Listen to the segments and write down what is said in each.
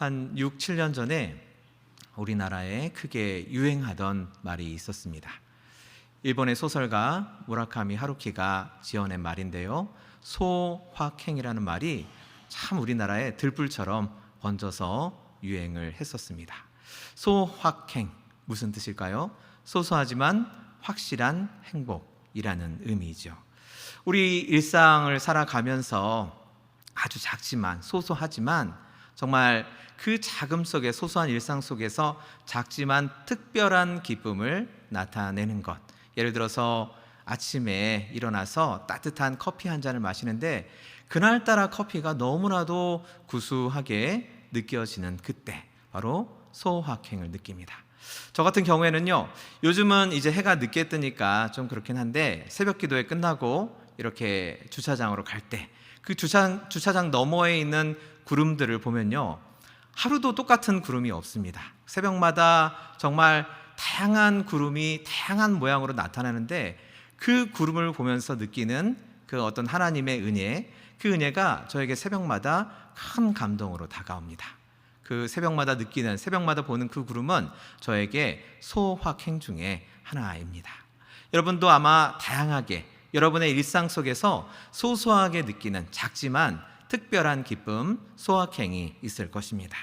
한 6, 7년 전에 우리나라에 크게 유행하던 말이 있었습니다. 일본의 소설가 무라카미 하루키가 지어낸 말인데요. 소확행이라는 말이 참 우리나라에 들불처럼 번져서 유행을 했었습니다. 소확행 무슨 뜻일까요? 소소하지만 확실한 행복이라는 의미죠. 우리 일상을 살아가면서 아주 작지만 소소하지만 정말 그 작음 속에 소소한 일상 속에서 작지만 특별한 기쁨을 나타내는 것. 예를 들어서 아침에 일어나서 따뜻한 커피 한 잔을 마시는데 그날따라 커피가 너무나도 구수하게 느껴지는 그때 바로 소확행을 느낍니다. 저 같은 경우에는요. 요즘은 이제 해가 늦게 뜨니까 좀 그렇긴 한데 새벽 기도회 끝나고 이렇게 주차장으로 갈 때 그 주차장, 주차장 너머에 있는 구름들을 보면요. 하루도 똑같은 구름이 없습니다. 새벽마다 정말 다양한 구름이 다양한 모양으로 나타나는데 그 구름을 보면서 느끼는 그 어떤 하나님의 은혜, 그 은혜가 저에게 새벽마다 큰 감동으로 다가옵니다. 그 새벽마다 느끼는 새벽마다 보는 그 구름은 저에게 소확행 중의 하나입니다. 여러분도 아마 다양하게 여러분의 일상 속에서 소소하게 느끼는 작지만 특별한 기쁨, 소확행이 있을 것입니다.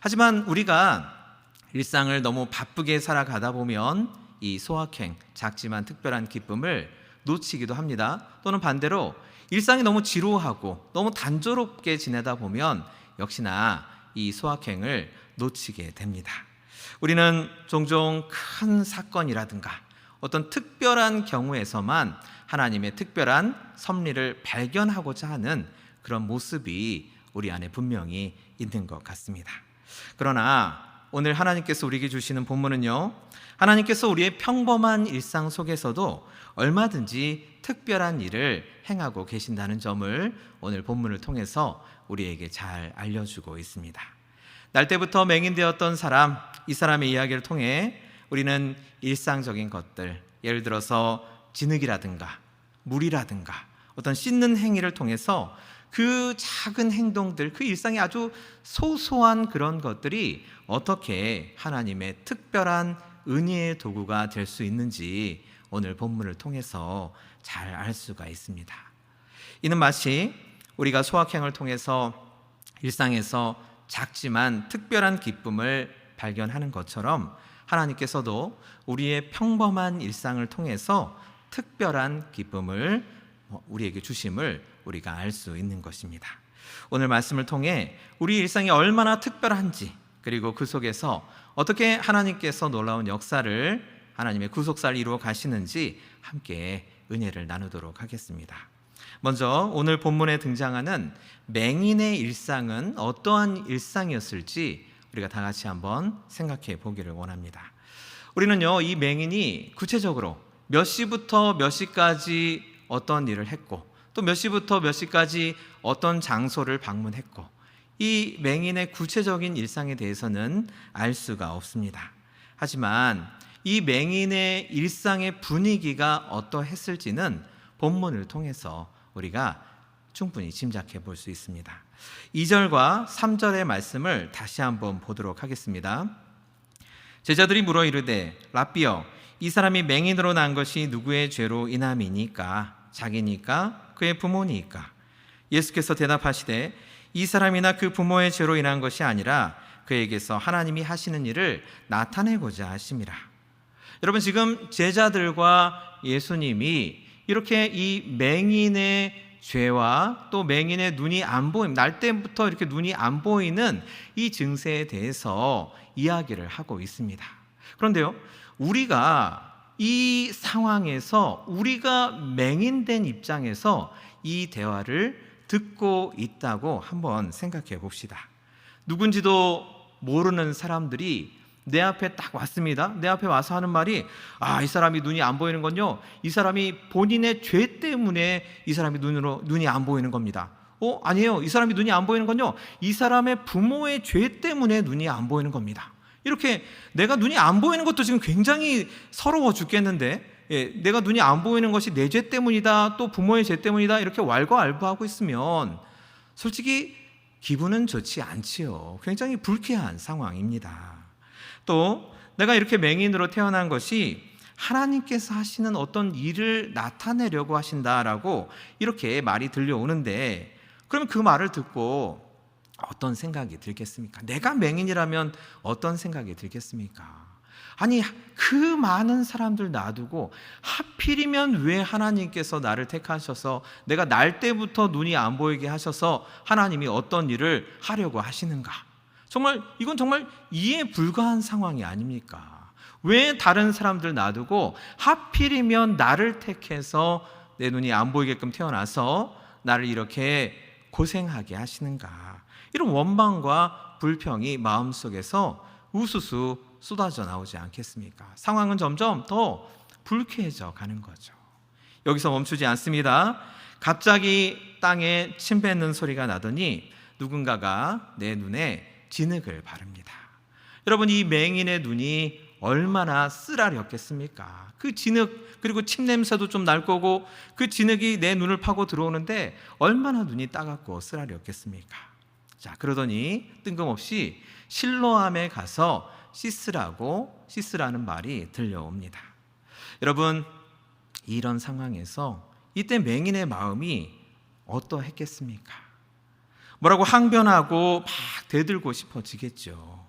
하지만 우리가 일상을 너무 바쁘게 살아가다 보면 이 소확행, 작지만 특별한 기쁨을 놓치기도 합니다. 또는 반대로 일상이 너무 지루하고 너무 단조롭게 지내다 보면 역시나 이 소확행을 놓치게 됩니다. 우리는 종종 큰 사건이라든가 어떤 특별한 경우에서만 하나님의 특별한 섭리를 발견하고자 하는 그런 모습이 우리 안에 분명히 있는 것 같습니다. 그러나 오늘 하나님께서 우리에게 주시는 본문은요. 하나님께서 우리의 평범한 일상 속에서도 얼마든지 특별한 일을 행하고 계신다는 점을 오늘 본문을 통해서 우리에게 잘 알려주고 있습니다. 날 때부터 맹인되었던 사람, 이 사람의 이야기를 통해 우리는 일상적인 것들, 예를 들어서 진흙이라든가 물이라든가 어떤 씻는 행위를 통해서 그 작은 행동들, 그 일상의 아주 소소한 그런 것들이 어떻게 하나님의 특별한 은혜의 도구가 될 수 있는지 오늘 본문을 통해서 잘 알 수가 있습니다. 이는 마치 우리가 소확행을 통해서 일상에서 작지만 특별한 기쁨을 발견하는 것처럼 하나님께서도 우리의 평범한 일상을 통해서 특별한 기쁨을 우리에게 주심을 우리가 알 수 있는 것입니다. 오늘 말씀을 통해 우리 일상이 얼마나 특별한지 그리고 그 속에서 어떻게 하나님께서 놀라운 역사를 하나님의 구속사를 이루어 가시는지 함께 은혜를 나누도록 하겠습니다. 먼저 오늘 본문에 등장하는 맹인의 일상은 어떠한 일상이었을지 우리가 다 같이 한번 생각해 보기를 원합니다. 우리는요, 이 맹인이 구체적으로 몇 시부터 몇 시까지 어떤 일을 했고 또 몇 시부터 몇 시까지 어떤 장소를 방문했고 이 맹인의 구체적인 일상에 대해서는 알 수가 없습니다. 하지만 이 맹인의 일상의 분위기가 어떠했을지는 본문을 통해서 우리가 충분히 짐작해 볼 수 있습니다. 2절과 3절의 말씀을 다시 한번 보도록 하겠습니다. 제자들이 물어 이르되 라비여 이 사람이 맹인으로 난 것이 누구의 죄로 인함이니까 자기니까 그의 부모니까 예수께서 대답하시되 이 사람이나 그 부모의 죄로 인한 것이 아니라 그에게서 하나님이 하시는 일을 나타내고자 하심이라. 여러분 지금 제자들과 예수님이 이렇게 이 맹인의 죄와 또 맹인의 눈이 안 보임, 날 때부터 이렇게 눈이 안 보이는 이 증세에 대해서 이야기를 하고 있습니다. 그런데요, 우리가 이 상황에서 우리가 맹인된 입장에서 이 대화를 듣고 있다고 한번 생각해 봅시다. 누군지도 모르는 사람들이 내 앞에 딱 왔습니다. 내 앞에 와서 하는 말이 아, 이 사람이 눈이 안 보이는 건요. 이 사람이 본인의 죄 때문에 이 사람이 눈으로 눈이 안 보이는 겁니다. 어, 아니에요. 이 사람이 눈이 안 보이는 건요. 이 사람의 부모의 죄 때문에 눈이 안 보이는 겁니다. 이렇게 내가 눈이 안 보이는 것도 지금 굉장히 서러워 죽겠는데 예, 내가 눈이 안 보이는 것이 내 죄 때문이다 또 부모의 죄 때문이다 이렇게 왈가왈부하고 있으면 솔직히 기분은 좋지 않지요. 굉장히 불쾌한 상황입니다. 또 내가 이렇게 맹인으로 태어난 것이 하나님께서 하시는 어떤 일을 나타내려고 하신다라고 이렇게 말이 들려오는데 그러면 그 말을 듣고 어떤 생각이 들겠습니까? 내가 맹인이라면 어떤 생각이 들겠습니까? 아니 그 많은 사람들 놔두고 하필이면 왜 하나님께서 나를 택하셔서 내가 날 때부터 눈이 안 보이게 하셔서 하나님이 어떤 일을 하려고 하시는가? 정말 이건 정말 이해 불가한 상황이 아닙니까? 왜 다른 사람들 놔두고 하필이면 나를 택해서 내 눈이 안 보이게끔 태어나서 나를 이렇게 고생하게 하시는가? 이런 원망과 불평이 마음속에서 우수수 쏟아져 나오지 않겠습니까? 상황은 점점 더 불쾌해져 가는 거죠. 여기서 멈추지 않습니다. 갑자기 땅에 침 뱉는 소리가 나더니 누군가가 내 눈에 진흙을 바릅니다. 여러분 이 맹인의 눈이 얼마나 쓰라렸겠습니까? 그 진흙 그리고 침 냄새도 좀 날 거고 그 진흙이 내 눈을 파고 들어오는데 얼마나 눈이 따갑고 쓰라렸겠습니까? 자 그러더니 뜬금없이 실로암에 가서 시스라고 시스라는 말이 들려옵니다. 여러분 이런 상황에서 이때 맹인의 마음이 어떠했겠습니까? 뭐라고 항변하고 막 대들고 싶어지겠죠.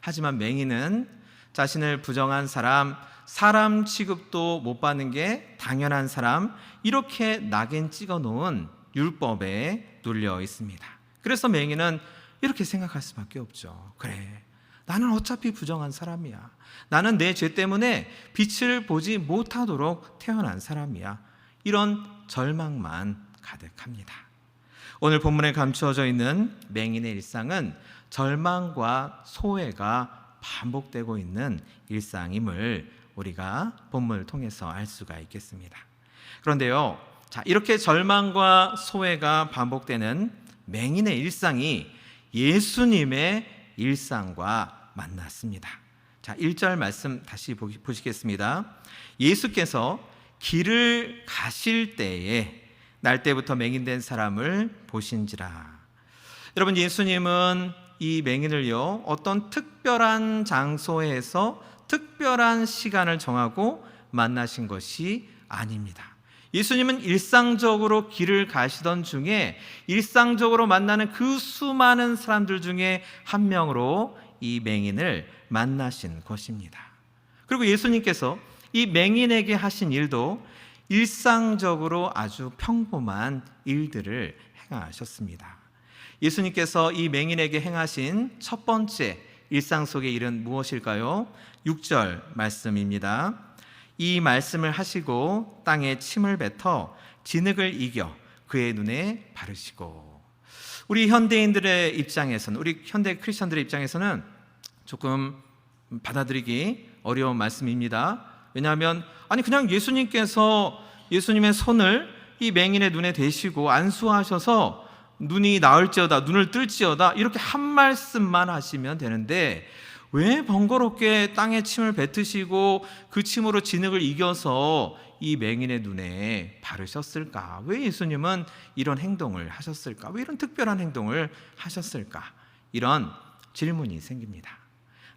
하지만 맹인은 자신을 부정한 사람, 사람 취급도 못 받는 게 당연한 사람, 이렇게 낙인 찍어 놓은 율법에 눌려 있습니다. 그래서 맹인은 이렇게 생각할 수밖에 없죠. 그래. 나는 어차피 부정한 사람이야. 나는 내 죄 때문에 빛을 보지 못하도록 태어난 사람이야. 이런 절망만 가득합니다. 오늘 본문에 감추어져 있는 맹인의 일상은 절망과 소외가 반복되고 있는 일상임을 우리가 본문을 통해서 알 수가 있겠습니다. 그런데요, 자, 이렇게 절망과 소외가 반복되는 맹인의 일상이 예수님의 일상과 만났습니다. 자, 1절 말씀 다시 보시겠습니다. 예수께서 길을 가실 때에 날 때부터 맹인된 사람을 보신지라. 여러분 예수님은 이 맹인을요 어떤 특별한 장소에서 특별한 시간을 정하고 만나신 것이 아닙니다. 예수님은 일상적으로 길을 가시던 중에 일상적으로 만나는 그 수많은 사람들 중에 한 명으로 이 맹인을 만나신 것입니다. 그리고 예수님께서 이 맹인에게 하신 일도 일상적으로 아주 평범한 일들을 행하셨습니다. 예수님께서 이 맹인에게 행하신 첫 번째 일상 속의 일은 무엇일까요? 6절 말씀입니다. 이 말씀을 하시고 땅에 침을 뱉어 진흙을 이겨 그의 눈에 바르시고 우리 현대인들의 입장에서는 우리 현대 크리스천들의 입장에서는 조금 받아들이기 어려운 말씀입니다. 왜냐하면 아니 그냥 예수님께서 예수님의 손을 이 맹인의 눈에 대시고 안수하셔서 눈이 나을지어다 눈을 뜰지어다 이렇게 한 말씀만 하시면 되는데 왜 번거롭게 땅에 침을 뱉으시고 그 침으로 진흙을 이겨서 이 맹인의 눈에 바르셨을까? 왜 예수님은 이런 행동을 하셨을까? 왜 이런 특별한 행동을 하셨을까? 이런 질문이 생깁니다.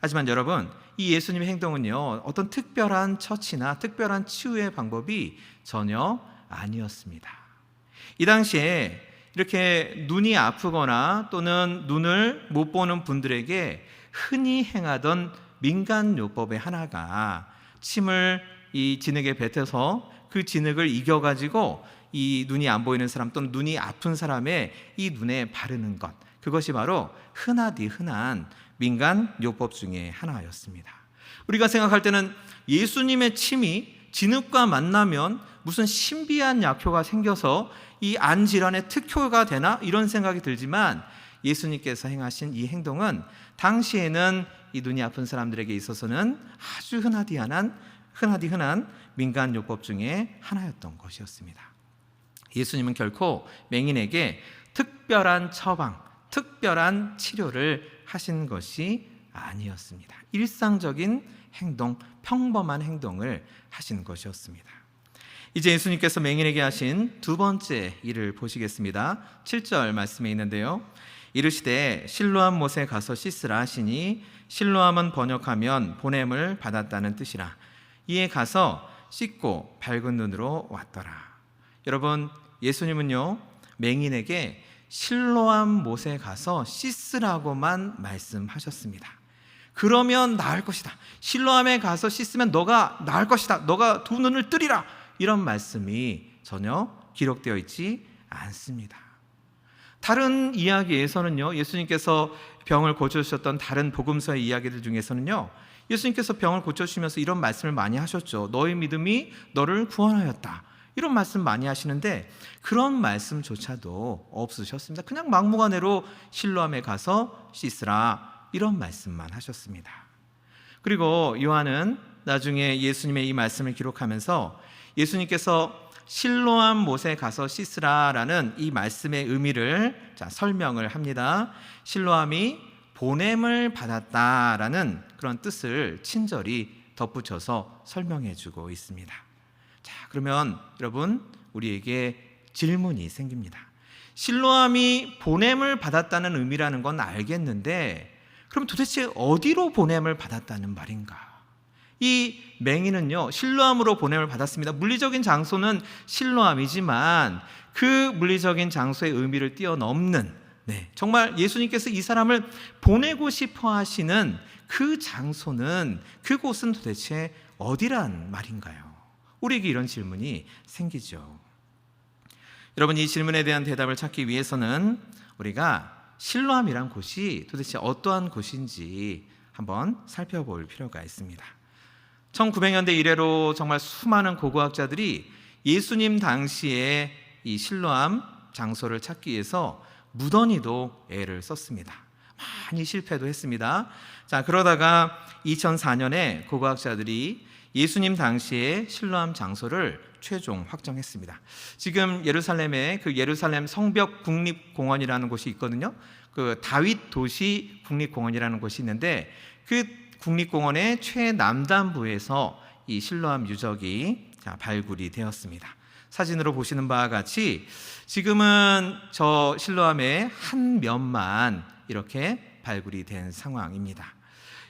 하지만 여러분, 이 예수님의 행동은요, 어떤 특별한 처치나 특별한 치유의 방법이 전혀 아니었습니다. 이 당시에 이렇게 눈이 아프거나 또는 눈을 못 보는 분들에게 흔히 행하던 민간 요법의 하나가 침을 이 진흙에 뱉어서 그 진흙을 이겨 가지고 이 눈이 안 보이는 사람 또는 눈이 아픈 사람의 이 눈에 바르는 것 그것이 바로 흔하디 흔한 민간 요법 중에 하나였습니다. 우리가 생각할 때는 예수님의 침이 진흙과 만나면 무슨 신비한 약효가 생겨서 이 안 질환의 특효가 되나 이런 생각이 들지만 예수님께서 행하신 이 행동은 당시에는 이 눈이 아픈 사람들에게 있어서는 아주 흔하디 흔한 흔하디 흔한 민간 요법 중에 하나였던 것이었습니다. 예수님은 결코 맹인에게 특별한 처방, 특별한 치료를 하신 것이 아니었습니다. 일상적인 행동, 평범한 행동을 하신 것이었습니다. 이제 예수님께서 맹인에게 하신 두 번째 일을 보시겠습니다. 7절 말씀에 있는데요. 이르시되 실로암 못에 가서 씻으라 하시니 실로암은 번역하면 보냄을 받았다는 뜻이라. 이에 가서 씻고 밝은 눈으로 왔더라. 여러분 예수님은요 맹인에게 실로암 못에 가서 씻으라고만 말씀하셨습니다. 그러면 나을 것이다. 실로암에 가서 씻으면 너가 나을 것이다. 너가 두 눈을 뜨리라. 이런 말씀이 전혀 기록되어 있지 않습니다 다른 이야기에서는요, 예수님께서 병을 고쳐주셨던 다른 복음서의 이야기들 중에서는요, 예수님께서 병을 고쳐주시면서 이런 말씀을 많이 하셨죠. 너의 믿음이 너를 구원하였다. 이런 말씀 많이 하시는데 그런 말씀조차도 없으셨습니다. 그냥 막무가내로 실로암에 가서 씻으라 이런 말씀만 하셨습니다. 그리고 요한은 나중에 예수님의 이 말씀을 기록하면서 예수님께서 실로암 못에 가서 씻으라라는 이 말씀의 의미를 자, 설명을 합니다. 실로암이 보냄을 받았다라는 그런 뜻을 친절히 덧붙여서 설명해 주고 있습니다. 자, 그러면 여러분 우리에게 질문이 생깁니다. 실로암이 보냄을 받았다는 의미라는 건 알겠는데 그럼 도대체 어디로 보냄을 받았다는 말인가? 이 맹인은요 실로암으로 보냄을 받았습니다. 물리적인 장소는 실로암이지만 그 물리적인 장소의 의미를 뛰어넘는 네, 정말 예수님께서 이 사람을 보내고 싶어 하시는 그 장소는 그곳은 도대체 어디란 말인가요? 우리에게 이런 질문이 생기죠. 여러분 이 질문에 대한 대답을 찾기 위해서는 우리가 실로암이란 곳이 도대체 어떠한 곳인지 한번 살펴볼 필요가 있습니다. 1900년대 이래로 정말 수많은 고고학자들이 예수님 당시에 이 실로암 장소를 찾기 위해서 무던히도 애를 썼습니다. 많이 실패도 했습니다. 자, 그러다가 2004년에 고고학자들이 예수님 당시에 실로암 장소를 최종 확정했습니다. 지금 예루살렘에 그 예루살렘 성벽 국립공원이라는 곳이 있거든요. 그 다윗 도시 국립공원이라는 곳이 있는데 그 국립공원의 최남단부에서 이 실로암 유적이 발굴이 되었습니다. 사진으로 보시는 바와 같이 지금은 저 실로암의 한 면만 이렇게 발굴이 된 상황입니다.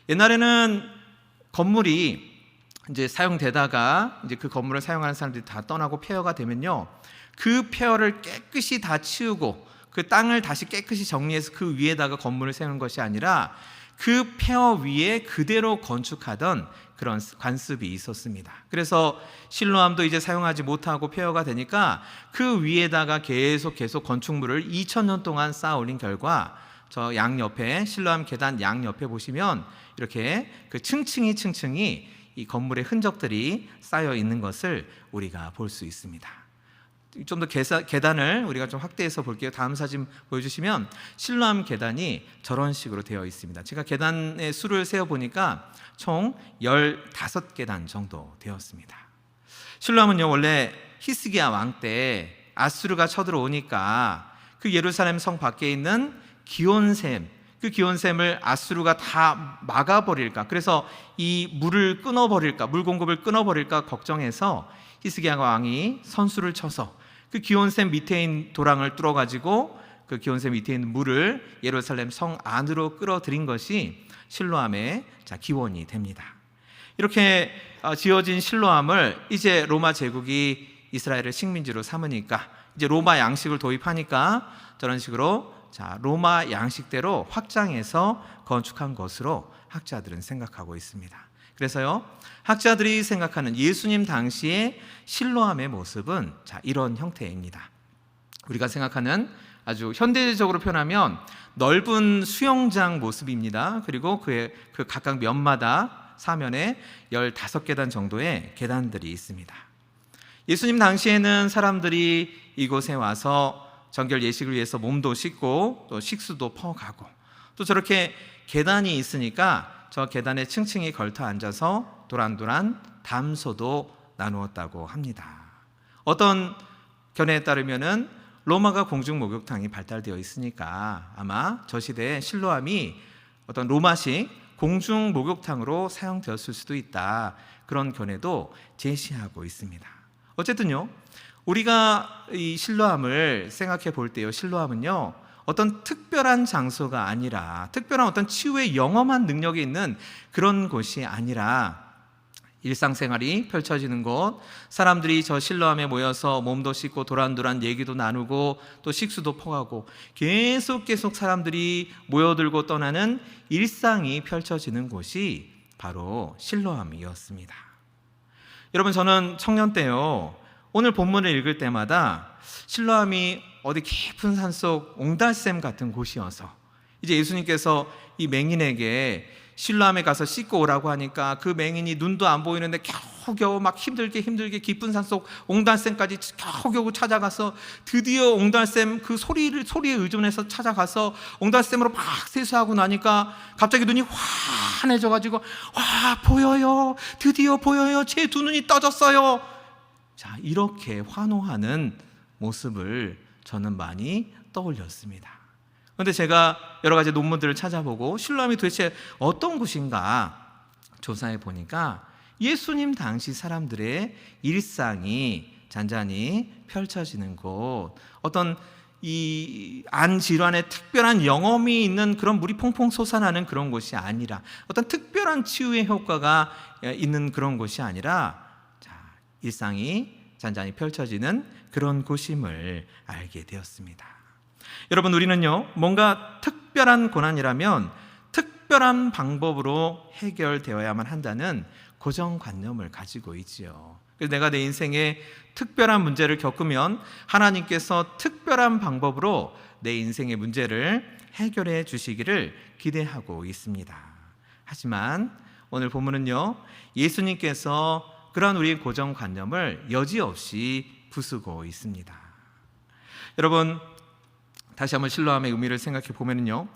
옛날에는 건물이 이제 사용되다가 이제 그 건물을 사용하는 사람들이 다 떠나고 폐허가 되면요. 그 폐허를 깨끗이 다 치우고 그 땅을 다시 깨끗이 정리해서 그 위에다가 건물을 세우는 것이 아니라 그 폐허 위에 그대로 건축하던 그런 관습이 있었습니다. 그래서 실로암도 이제 사용하지 못하고 폐허가 되니까 그 위에다가 계속 계속 건축물을 2000년 동안 쌓아 올린 결과 저 양옆에 실로암 계단 양옆에 보시면 이렇게 그 층층이 층층이 이 건물의 흔적들이 쌓여 있는 것을 우리가 볼 수 있습니다. 좀 더 계단을 우리가 좀 확대해서 볼게요. 다음 사진 보여주시면 실로암 계단이 저런 식으로 되어 있습니다. 제가 계단의 수를 세어 보니까 총 15계단 정도 되었습니다. 실로암은요 원래 히스기야 왕 때 아수르가 쳐들어오니까 그 예루살렘 성 밖에 있는 기온샘 그 기온샘을 아수르가 다 막아버릴까 그래서 이 물을 끊어버릴까 물 공급을 끊어버릴까 걱정해서 히스기야 왕이 선수를 쳐서 그 기온샘 밑에 있는 도랑을 뚫어 가지고 그 기온샘 밑에 있는 물을 예루살렘 성 안으로 끌어들인 것이 실로암의 자 기원이 됩니다. 이렇게 어, 지어진 실로암을 이제 로마 제국이 이스라엘을 식민지로 삼으니까 이제 로마 양식을 도입하니까 저런 식으로 자 로마 양식대로 확장해서 건축한 것으로 학자들은 생각하고 있습니다. 그래서요, 학자들이 생각하는 예수님 당시의 실로암의 모습은 자, 이런 형태입니다. 우리가 생각하는 아주 현대적으로 표현하면 넓은 수영장 모습입니다. 그리고 그의 그 각각 면마다 사면에 15계단 정도의 계단들이 있습니다. 예수님 당시에는 사람들이 이곳에 와서 정결 예식을 위해서 몸도 씻고 또 식수도 퍼가고 또 저렇게 계단이 있으니까 저 계단에 층층이 걸터 앉아서 도란도란 담소도 나누었다고 합니다. 어떤 견해에 따르면은 로마가 공중 목욕탕이 발달되어 있으니까 아마 저 시대에 실로암이 어떤 로마식 공중 목욕탕으로 사용되었을 수도 있다. 그런 견해도 제시하고 있습니다. 어쨌든요. 우리가 이 실로암을 생각해 볼 때요. 실로암은요. 어떤 특별한 장소가 아니라 특별한 어떤 치유의 영험한 능력이 있는 그런 곳이 아니라 일상생활이 펼쳐지는 곳, 사람들이 저 실로함에 모여서 몸도 씻고 도란도란 얘기도 나누고 또 식수도 퍼가고 계속 계속 사람들이 모여들고 떠나는 일상이 펼쳐지는 곳이 바로 실로함이었습니다. 여러분 저는 청년 때요. 오늘 본문을 읽을 때마다 실로함이 어디 깊은 산속 옹달샘 같은 곳이어서 이제 예수님께서 이 맹인에게 실로함에 가서 씻고 오라고 하니까 그 맹인이 눈도 안 보이는데 겨우겨우 막 힘들게 힘들게 깊은 산속 옹달샘까지 겨우겨우 찾아가서 드디어 옹달샘 그 소리를 소리에 의존해서 찾아가서 옹달샘으로 막 세수하고 나니까 갑자기 눈이 환해져 가지고 와 보여요. 드디어 보여요. 제 두 눈이 떠졌어요. 자 이렇게 환호하는 모습을 저는 많이 떠올렸습니다. 그런데 제가 여러 가지 논문들을 찾아보고 실로암이 도대체 어떤 곳인가 조사해 보니까 예수님 당시 사람들의 일상이 잔잔히 펼쳐지는 곳, 어떤 이 안 질환의 특별한 영험이 있는 그런 물이 퐁퐁 솟아나는 그런 곳이 아니라 어떤 특별한 치유의 효과가 있는 그런 곳이 아니라 자, 일상이 잔잔히 펼쳐지는 그런 곳임을 알게 되었습니다. 여러분 우리는요 뭔가 특별한 고난이라면 특별한 방법으로 해결되어야만 한다는 고정관념을 가지고 있지요. 그래서 내가 내 인생에 특별한 문제를 겪으면 하나님께서 특별한 방법으로 내 인생의 문제를 해결해 주시기를 기대하고 있습니다. 하지만 오늘 본문은요 예수님께서 그러한 우리의 고정관념을 여지없이 부수고 있습니다. 여러분 다시 한번 신뢰함의 의미를 생각해 보면요.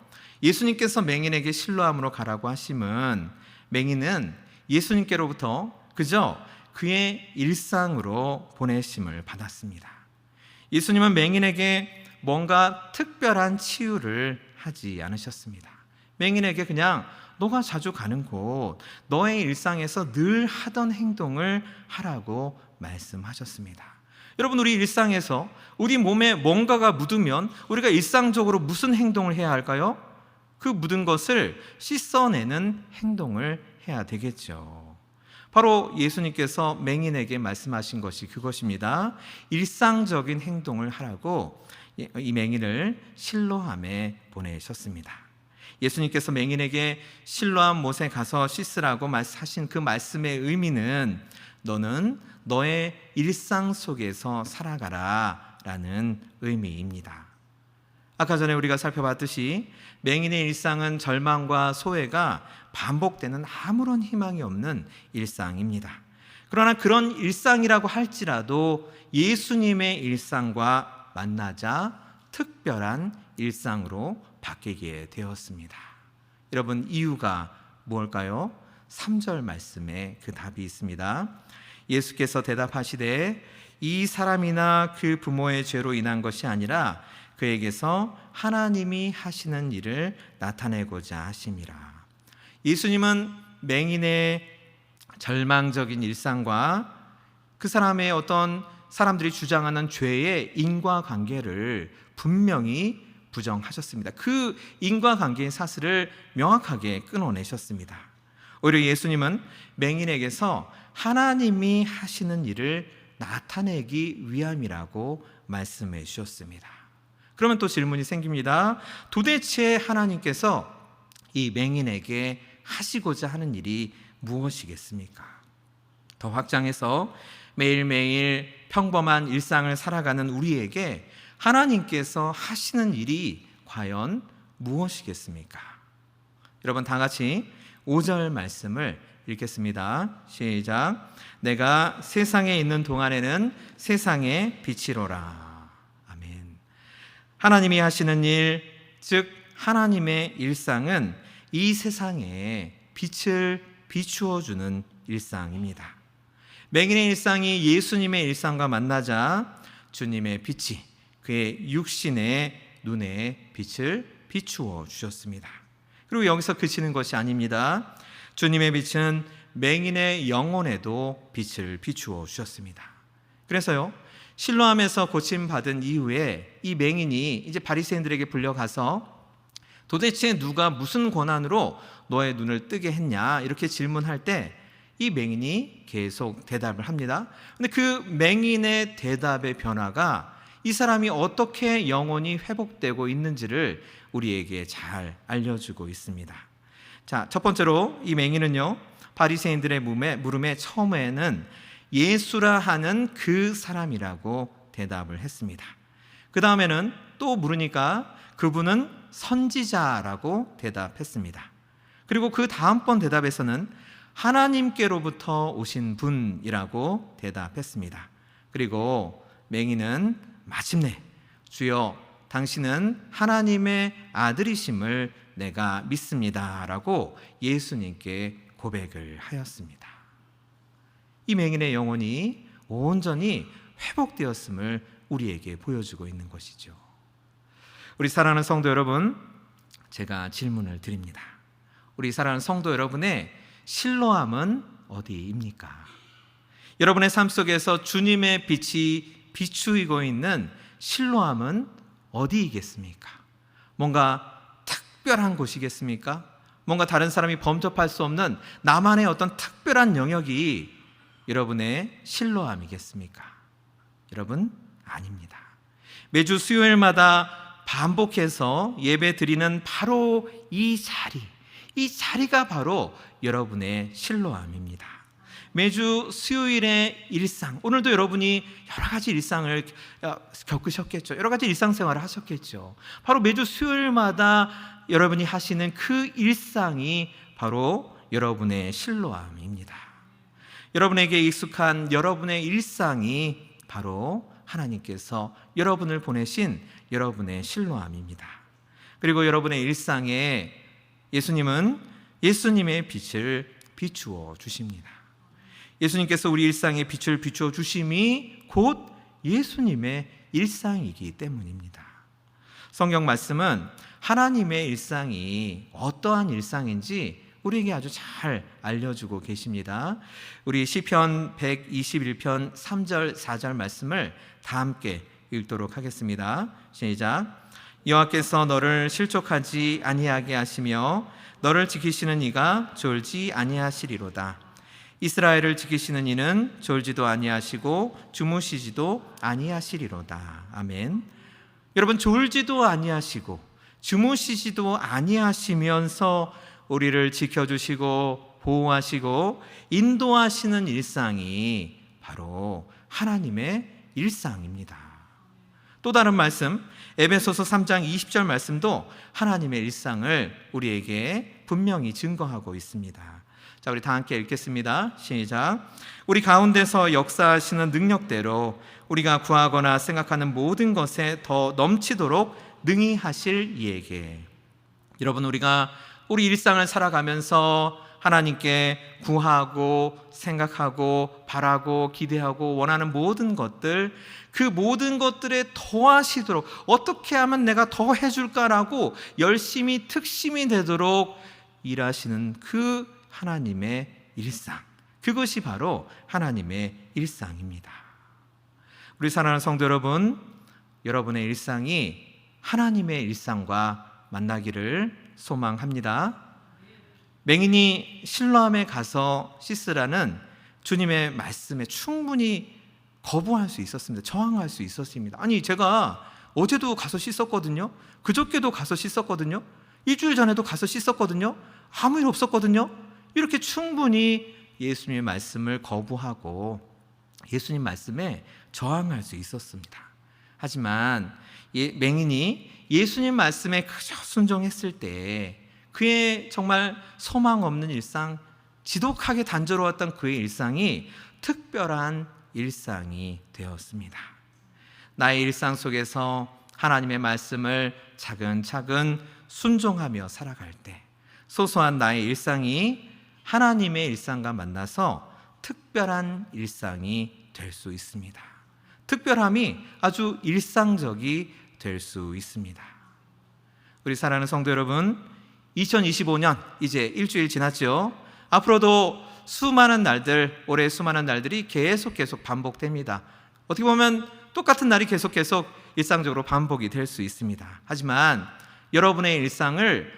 예수님께서 맹인에게 신뢰함으로 가라고 하심은 맹인은 예수님께로부터 그저 그의 일상으로 보내심을 받았습니다. 예수님은 맹인에게 뭔가 특별한 치유를 하지 않으셨습니다. 맹인에게 그냥 너가 자주 가는 곳, 너의 일상에서 늘 하던 행동을 하라고 말씀하셨습니다. 여러분 우리 일상에서 우리 몸에 뭔가가 묻으면 우리가 일상적으로 무슨 행동을 해야 할까요? 그 묻은 것을 씻어내는 행동을 해야 되겠죠. 바로 예수님께서 맹인에게 말씀하신 것이 그것입니다. 일상적인 행동을 하라고 이 맹인을 실로함에 보내셨습니다. 예수님께서 맹인에게 실로함 못에 가서 씻으라고 하신 그 말씀의 의미는 너는 너의 일상 속에서 살아가라 라는 의미입니다. 아까 전에 우리가 살펴봤듯이 맹인의 일상은 절망과 소외가 반복되는 아무런 희망이 없는 일상입니다. 그러나 그런 일상이라고 할지라도 예수님의 일상과 만나자 특별한 일상으로 바뀌게 되었습니다. 여러분 이유가 무엇일까요? 3절 말씀에 그 답이 있습니다. 예수께서 대답하시되 이 사람이나 그 부모의 죄로 인한 것이 아니라 그에게서 하나님이 하시는 일을 나타내고자 하심이라. 예수님은 맹인의 절망적인 일상과 그 사람의 어떤 사람들이 주장하는 죄의 인과관계를 분명히 부정하셨습니다. 그 인과관계의 사슬을 명확하게 끊어내셨습니다. 오히려 예수님은 맹인에게서 하나님이 하시는 일을 나타내기 위함이라고 말씀해 주셨습니다. 그러면 또 질문이 생깁니다. 도대체 하나님께서 이 맹인에게 하시고자 하는 일이 무엇이겠습니까? 더 확장해서 매일매일 평범한 일상을 살아가는 우리에게 하나님께서 하시는 일이 과연 무엇이겠습니까? 여러분 다 같이 5절 말씀을 읽겠습니다. 시작. 내가 세상에 있는 동안에는 세상의 빛이로라. 아멘. 하나님이 하시는 일, 즉 하나님의 일상은 이 세상에 빛을 비추어 주는 일상입니다. 맹인의 일상이 예수님의 일상과 만나자 주님의 빛이 그의 육신의 눈에 빛을 비추어 주셨습니다. 그리고 여기서 그치는 것이 아닙니다. 주님의 빛은 맹인의 영혼에도 빛을 비추어 주셨습니다. 그래서요, 실로암에서 고침 받은 이후에 이 맹인이 이제 바리새인들에게 불려가서 도대체 누가 무슨 권한으로 너의 눈을 뜨게 했냐 이렇게 질문할 때 이 맹인이 계속 대답을 합니다. 근데 그 맹인의 대답의 변화가 이 사람이 어떻게 영혼이 회복되고 있는지를 우리에게 잘 알려주고 있습니다. 자, 첫 번째로 이 맹인은요, 바리새인들의 물음에, 물음에 처음에는 예수라 하는 그 사람이라고 대답을 했습니다. 그 다음에는 또 물으니까 그분은 선지자라고 대답했습니다. 그리고 그 다음번 대답에서는 하나님께로부터 오신 분이라고 대답했습니다. 그리고 맹인은 마침내 주여 당신은 하나님의 아들이심을 내가 믿습니다라고 예수님께 고백을 하였습니다. 이 맹인의 영혼이 온전히 회복되었음을 우리에게 보여주고 있는 것이죠. 우리 사랑하는 성도 여러분, 제가 질문을 드립니다. 우리 사랑하는 성도 여러분의 실로함은 어디입니까? 여러분의 삶 속에서 주님의 빛이 비추이고 있는 실로함은 어디이겠습니까? 뭔가 특별한 곳이겠습니까? 뭔가 다른 사람이 범접할 수 없는 나만의 어떤 특별한 영역이 여러분의 실로함이겠습니까? 여러분 아닙니다. 매주 수요일마다 반복해서 예배 드리는 바로 이 자리, 이 자리가 바로 여러분의 실로함입니다. 매주 수요일의 일상, 오늘도 여러분이 여러 가지 일상을 겪으셨겠죠. 여러 가지 일상생활을 하셨겠죠. 바로 매주 수요일마다 여러분이 하시는 그 일상이 바로 여러분의 실로함입니다. 여러분에게 익숙한 여러분의 일상이 바로 하나님께서 여러분을 보내신 여러분의 실로함입니다. 그리고 여러분의 일상에 예수님은 예수님의 빛을 비추어 주십니다. 예수님께서 우리 일상에 빛을 비추어 주심이 곧 예수님의 일상이기 때문입니다. 성경 말씀은 하나님의 일상이 어떠한 일상인지 우리에게 아주 잘 알려주고 계십니다. 우리 시편 121편 3절 4절 말씀을 다 함께 읽도록 하겠습니다. 시작. 여호와께서 너를 실족하지 아니하게 하시며 너를 지키시는 이가 졸지 아니하시리로다. 이스라엘을 지키시는 이는 졸지도 아니하시고 주무시지도 아니하시리로다. 아멘. 여러분 졸지도 아니하시고 주무시지도 아니하시면서 우리를 지켜주시고 보호하시고 인도하시는 일상이 바로 하나님의 일상입니다. 또 다른 말씀 에베소서 3장 20절 말씀도 하나님의 일상을 우리에게 분명히 증거하고 있습니다. 자, 우리 다 함께 읽겠습니다. 시작. 우리 가운데서 역사하시는 능력대로 우리가 구하거나 생각하는 모든 것에 더 넘치도록 능히 하실 이에게. 여러분 우리가 우리 일상을 살아가면서 하나님께 구하고 생각하고 바라고 기대하고 원하는 모든 것들 그 모든 것들에 더하시도록 어떻게 하면 내가 더 해줄까라고 열심히 특심이 되도록 일하시는 그 하나님의 일상 그것이 바로 하나님의 일상입니다. 우리 사랑하는 성도 여러분, 여러분의 일상이 하나님의 일상과 만나기를 소망합니다. 맹인이 실로암에 가서 씻으라는 주님의 말씀에 충분히 거부할 수 있었습니다. 저항할 수 있었습니다. 아니 제가 어제도 가서 씻었거든요. 그저께도 가서 씻었거든요. 일주일 전에도 가서 씻었거든요. 아무 일 없었거든요. 이렇게 충분히 예수님의 말씀을 거부하고 예수님 말씀에 저항할 수 있었습니다. 하지만 맹인이 예수님 말씀에 그저 순종했을 때 그의 정말 소망 없는 일상, 지독하게 단조로웠던 그의 일상이 특별한 일상이 되었습니다. 나의 일상 속에서 하나님의 말씀을 차근차근 순종하며 살아갈 때 소소한 나의 일상이 하나님의 일상과 만나서 특별한 일상이 될 수 있습니다. 특별함이 아주 일상적이 될 수 있습니다. 우리 사랑하는 성도 여러분, 2025년 이제 일주일 지났죠. 앞으로도 수많은 날들, 올해 수많은 날들이 계속 계속 반복됩니다. 어떻게 보면 똑같은 날이 계속 계속 일상적으로 반복이 될 수 있습니다. 하지만 여러분의 일상을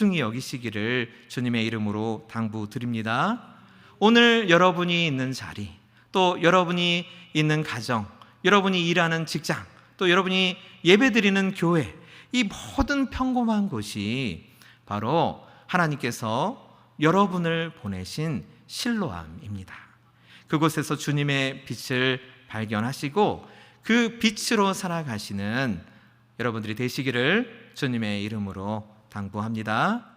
소중히 여기시기를 주님의 이름으로 당부드립니다. 오늘 여러분이 있는 자리, 또 여러분이 있는 가정, 여러분이 일하는 직장, 또 여러분이 예배드리는 교회, 이 모든 평범한 곳이 바로 하나님께서 여러분을 보내신 실로암입니다. 그곳에서 주님의 빛을 발견하시고 그 빛으로 살아가시는 여러분들이 되시기를 주님의 이름으로 당부합니다.